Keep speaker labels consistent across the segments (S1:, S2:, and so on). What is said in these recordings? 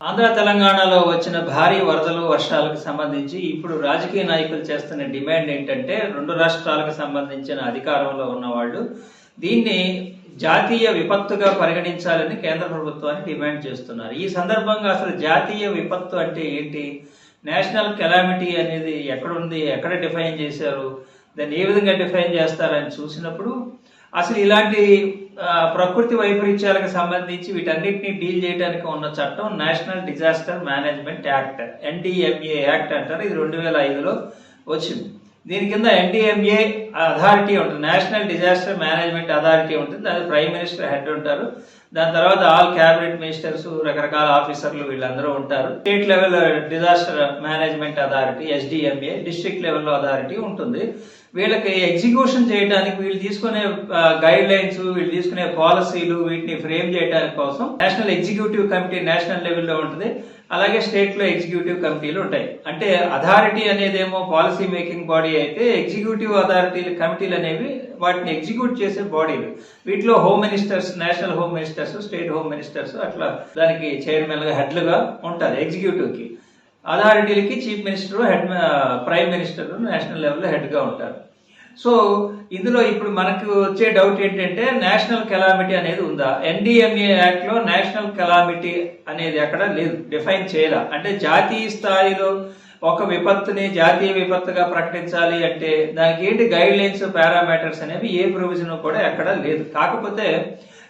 S1: ఆంధ్ర తెలంగాణలో వచ్చిన భారీ వరదలు వర్షాలకు సంబంధించి ఇప్పుడు రాజకీయ నాయకులు చేస్తున్న డిమాండ్ ఏంటంటే రెండు రాష్ట్రాలకు సంబంధించిన అధికారంలో ఉన్నవాళ్ళు దీన్ని జాతీయ విపత్తుగా పరిగణించాలని కేంద్ర ప్రభుత్వాన్ని డిమాండ్ చేస్తున్నారు. ఈ సందర్భంగా అసలు జాతీయ విపత్తు అంటే ఏంటి? నేషనల్ కెలామిటీ అనేది ఎక్కడ ఉంది ఎక్కడ డిఫైన్ చేశారు? దాన్ని ఏ విధంగా డిఫైన్ చేస్తారని చూసినప్పుడు అసలు ఇలాంటి ప్రకృతి వైపరీత్యాలకు సంబంధించి వీటన్నిటిని డీల్ చేయడానికి ఉన్న చట్టం national disaster management act NDMA act అంటారు. ఇది రెండు వేల ఐదులో వచ్చింది. దీని కింద ఎన్డీఎంఏ అథారిటీ ఉంటుంది నేషనల్ డిజాస్టర్ మేనేజ్మెంట్ అథారిటీ ఉంటుంది. అది ప్రైమ్ మినిస్టర్ హెడ్ ఉంటారు. దాని తర్వాత ఆల్ క్యాబినెట్ మినిస్టర్స్ రకరకాల ఆఫీసర్లు వీళ్ళందరూ ఉంటారు. State level disaster management authority SDMA district లెవెల్లో అథారిటీ ఉంటుంది. వీళ్ళకి ఎగ్జిక్యూషన్ చేయడానికి వీళ్ళు తీసుకునే గైడ్ లైన్స్ వీళ్ళు తీసుకునే పాలసీలు వీటిని ఫ్రేమ్ చేయడానికి కోసం నేషనల్ ఎగ్జిక్యూటివ్ కమిటీ నేషనల్ లెవెల్లో ఉంటుంది. అలాగే స్టేట్లో ఎగ్జిక్యూటివ్ కమిటీలు ఉంటాయి. అంటే అథారిటీ అనేదేమో పాలసీ మేకింగ్ బాడీ అయితే ఎగ్జిక్యూటివ్ అథారిటీ కమిటీలు అనేవి వాటిని ఎగ్జిక్యూట్ చేసే బాడీలు వీటిలో home ministers national home ministers state home ministers అట్లా దానికి చైర్మన్గా హెడ్లుగా ఉంటారు ఎగ్జిక్యూటివ్కి. అథారిటీలకి chief minister head prime minister national లెవెల్లో హెడ్గా ఉంటారు. సో ఇందులో ఇప్పుడు మనకు వచ్చే డౌట్ ఏంటంటే నేషనల్ కెలామిటీ అనేది ఉందా? ఎన్డిఎంఏ యాక్ట్లో నేషనల్ కెలామిటీ అనేది అక్కడ లేదు డిఫైన్ చేయాల. అంటే జాతీయ స్థాయిలో ఒక విపత్తుని జాతీయ విపత్తుగా ప్రకటించాలి అంటే దానికి ఏంటి గైడ్ లైన్స్ పారామీటర్స్ అనేవి ఏ ప్రొవిజన్ కూడా ఎక్కడ లేదు. కాకపోతే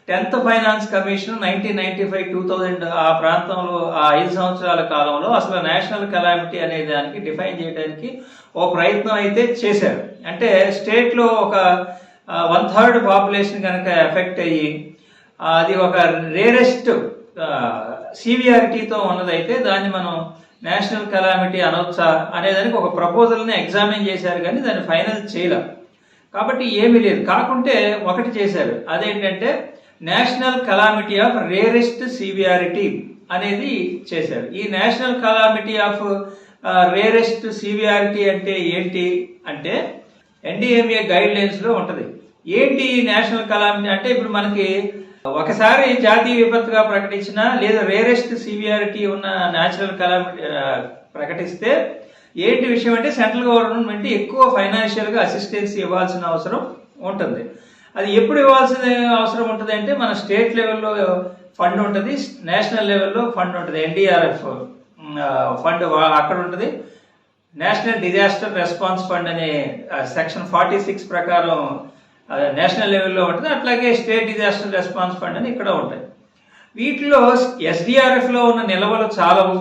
S1: tenth finance commission nineteen ninety five two thousand ఆ ప్రాంతంలో ఆ ఐదు సంవత్సరాల కాలంలో అసలు నేషనల్ కెలామిటీ అనే దానికి డిఫైన్ చేయడానికి ఓ ప్రయత్నం అయితే చేశారు. అంటే స్టేట్లో ఒక వన్ థర్డ్ పాపులేషన్ కనుక ఎఫెక్ట్ అయ్యి అది ఒక రేరెస్ట్ సివియారిటీతో ఉన్నదైతే దాన్ని మనం నేషనల్ కెలామిటీ అనొచ్చా అనేదానికి ఒక ప్రపోజల్ని ఎగ్జామిన్ చేశారు కానీ దాన్ని ఫైనల్ చేయలే కాబట్టి ఏమీ లేదు. కాకుంటే ఒకటి చేశారు. అదేంటంటే national calamity of rarest severity అనేది చేశారు. ఈ national calamity of rarest severity అంటే ఏంటి అంటే ఎన్డీఎంఏ గైడ్ లైన్స్లో ఏంటి ఈ నేషనల్ కలామిటీ అంటే ఇప్పుడు మనకి ఒకసారి జాతీయ విపత్తుగా ప్రకటించిన లేదా రేరెస్ట్ సివియారిటీ ఉన్న నేచురల్ కలామిటీ ప్రకటిస్తే ఏంటి విషయం అంటే సెంట్రల్ గవర్నమెంట్ ఎక్కువ ఫైనాన్షియల్గా అసిస్టెన్స్ ఇవ్వాల్సిన అవసరం ఉంటుంది. అది ఎప్పుడు ఇవ్వాల్సిన అవసరం ఉంటుంది అంటే మన స్టేట్ లెవెల్లో ఫండ్ ఉంటుంది నేషనల్ లెవెల్లో ఫండ్ ఉంటుంది ఎన్డీఆర్ఎఫ్ ఫండ్ అక్కడ ఉంటుంది. నేషనల్ డిజాస్టర్ రెస్పాన్స్ ఫండ్ అనే సెక్షన్ ఫార్టీ సిక్స్ ప్రకారం నేషనల్ లెవెల్లో ఉంటుంది. అట్లాగే స్టేట్ డిజాస్టర్ రెస్పాన్స్ ఫండ్ అని ఇక్కడ ఉంటాయి. వీటిలో ఎస్డిఆర్ఎఫ్లో ఉన్న నిల్వలు చాలవు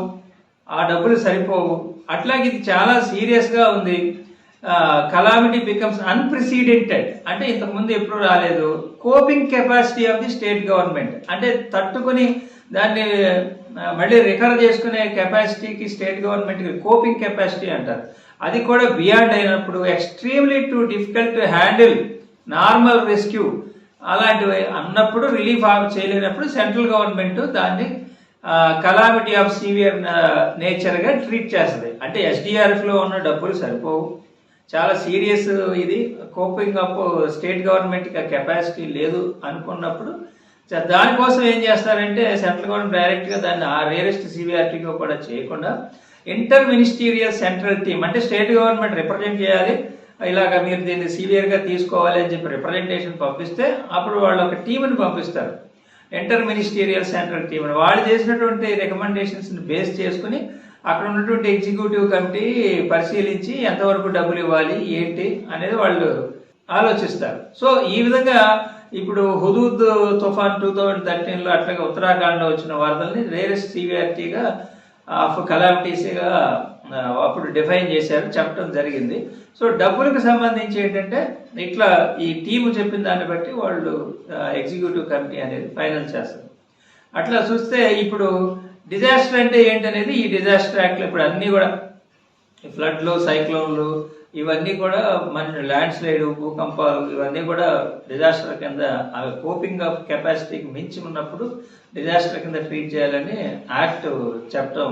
S1: ఆ డబ్బులు సరిపోవు. అట్లాగే ఇది చాలా సీరియస్గా ఉంది. కలామిటీ బికమ్స్ అన్ప్రెసిడెంటెడ్ అంటే ఇంతకుముందు ఎప్పుడు రాలేదు. Coping capacity of the state government అంటే తట్టుకొని దాన్ని మళ్ళీ రికవర్ చేసుకునే కెపాసిటీకి స్టేట్ గవర్నమెంట్ కోపింగ్ కెపాసిటీ అంటారు. అది కూడా బియాండ్ అయినప్పుడు extremely to difficult to handle normal rescue అలాంటివి అన్నప్పుడు రిలీఫ్ చేయలేనప్పుడు సెంట్రల్ గవర్నమెంట్ దాన్ని కలామిటీ ఆఫ్ సివియర్ నేచర్గా ట్రీట్ చేస్తుంది. అంటే ఎస్డిఆర్ఎఫ్లో ఉన్న డబ్బులు సరిపోవు. చాలా సీరియస్ ఇది. Coping up state government capacity లేదు అనుకున్నప్పుడు దానికోసం ఏం చేస్తారంటే సెంట్రల్ గవర్నమెంట్ డైరెక్ట్గా దాన్ని ఆ రేరెస్ట్ సివిఆర్టీగా కూడా చేయకుండా ఇంటర్ మినిస్టీరియల్ సెంట్రల్ టీమ్ అంటే స్టేట్ గవర్నమెంట్ రిప్రజెంట్ చేయాలి. ఇలాగ మీరు దీన్ని సీవియర్గా తీసుకోవాలి అని చెప్పి రిప్రజెంటేషన్ పంపిస్తే అప్పుడు వాళ్ళు ఒక టీంని పంపిస్తారు. ఇంటర్ మినిస్టీరియల్ సెంట్రల్ టీం వాళ్ళు చేసినటువంటి రికమెండేషన్స్ని బేస్ చేసుకుని అక్కడ ఉన్నటువంటి ఎగ్జిక్యూటివ్ కమిటీ పరిశీలించి ఎంతవరకు డబ్బులు ఇవ్వాలి ఏంటి అనేది వాళ్ళు ఆలోచిస్తారు. సో ఈ విధంగా ఇప్పుడు హుదూద్ తుఫాన్ టూ థౌజండ్ థర్టీన్లో అట్లాగే ఉత్తరాఖండ్లో వచ్చిన వరదల్ని రేరెస్ట్ సివియారిటీగా ఆఫ్ కలామిటీస్గా అప్పుడు డిఫైన్ చేశారు చెప్పడం జరిగింది. సో డబ్బులకు సంబంధించి ఏంటంటే ఇట్లా ఈ టీము చెప్పిన దాన్ని బట్టి వాళ్ళు ఎగ్జిక్యూటివ్ కమిటీ అనేది ఫైనల్ చేస్తారు. అట్లా చూస్తే ఇప్పుడు డిజాస్టర్ అంటే ఏంటనేది ఈ డిజాస్టర్ యాక్ట్లో ఇప్పుడు అన్నీ కూడా ఫ్లడ్లు సైక్లోన్లు ఇవన్నీ కూడా మన ల్యాండ్ స్లైడ్ భూకంపాలు ఇవన్నీ కూడా డిజాస్టర్ కింద కోపింగ్ ఆఫ్ కెపాసిటీకి మించి ఉన్నప్పుడు డిజాస్టర్ కింద ట్రీట్ చేయాలని యాక్ట్ చెప్పడం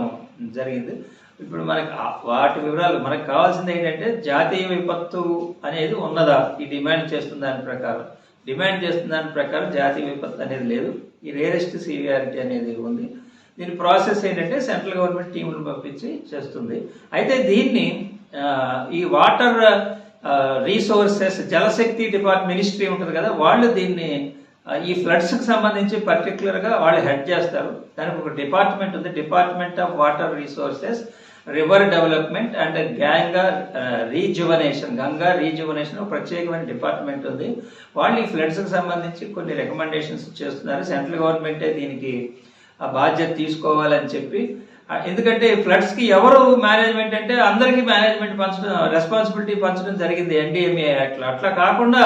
S1: జరిగింది. ఇప్పుడు మనకి వాటి వివరాలు మనకు కావాల్సింది ఏంటంటే జాతీయ విపత్తు అనేది ఉన్నదా? ఈ డిమాండ్ చేస్తున్న దాని ప్రకారం. డిమాండ్ చేస్తున్న దాని ప్రకారం జాతీయ విపత్తు అనేది లేదు. ఈ రేరెస్ట్ సివియారిటీ అనేది ఉంది. దీని ప్రాసెస్ ఏంటంటే సెంట్రల్ గవర్నమెంట్ టీములు పంపించి చేస్తుంది. అయితే దీన్ని ఈ water resources Jalshakti depart ministry ఉంటుంది కదా వాళ్ళు దీన్ని ఈ ఫ్లడ్స్కి సంబంధించి పర్టికులర్గా వాళ్ళు హెడ్ చేస్తారు. దానికి ఒక డిపార్ట్మెంట్ ఉంది department of water resources river development and Ganga rejuvenation. Ganga rejuvenation ఒక ప్రత్యేకమైన డిపార్ట్మెంట్ ఉంది. వాళ్ళు ఈ ఫ్లడ్స్కి సంబంధించి కొన్ని రికమెండేషన్స్ చేస్తున్నారు. సెంట్రల్ గవర్నమెంటే దీనికి ఆ బాధ్యత తీసుకోవాలని చెప్పి ఎందుకంటే ఫ్లడ్స్కి ఎవరు మేనేజ్మెంట్ అంటే అందరికీ మేనేజ్మెంట్ పంచడం రెస్పాన్సిబిలిటీ పంచడం జరిగింది ఎన్డీఎంఏ అట్లా అట్లా కాకుండా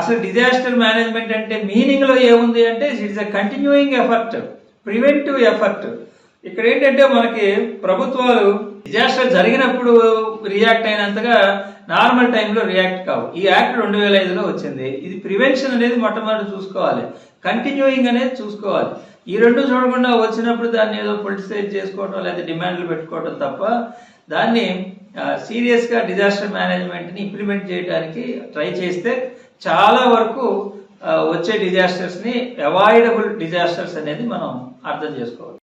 S1: అసలు డిజాస్టర్ మేనేజ్మెంట్ అంటే మీనింగ్లో ఏముంది అంటే it's a continuing effort preventive effort ఇక్కడ ఏంటంటే మనకి ప్రభుత్వాలు డిజాస్టర్ జరిగినప్పుడు రియాక్ట్ అయినంతగా నార్మల్ టైంలో రియాక్ట్ కావు. ఈ యాక్ట్ రెండు వేల ఐదులో వచ్చింది. ఇది ప్రివెన్షన్ అనేది మొట్టమొదటి చూసుకోవాలి. కంటిన్యూయింగ్ అనేది చూసుకోవాలి. ఈ రెండు చూడకుండా వచ్చినప్పుడు దాన్ని ఏదో పొలిటిసైజ్ చేసుకోవటం లేదా డిమాండ్లు పెట్టుకోవటం తప్ప దాన్ని సీరియస్గా డిజాస్టర్ మేనేజ్మెంట్ని ఇంప్లిమెంట్ చేయడానికి ట్రై చేస్తే చాలా వరకు వచ్చే డిజాస్టర్స్ని అవాయిడబుల్ డిజాస్టర్స్ అనేది మనం అర్థం చేసుకోవాలి.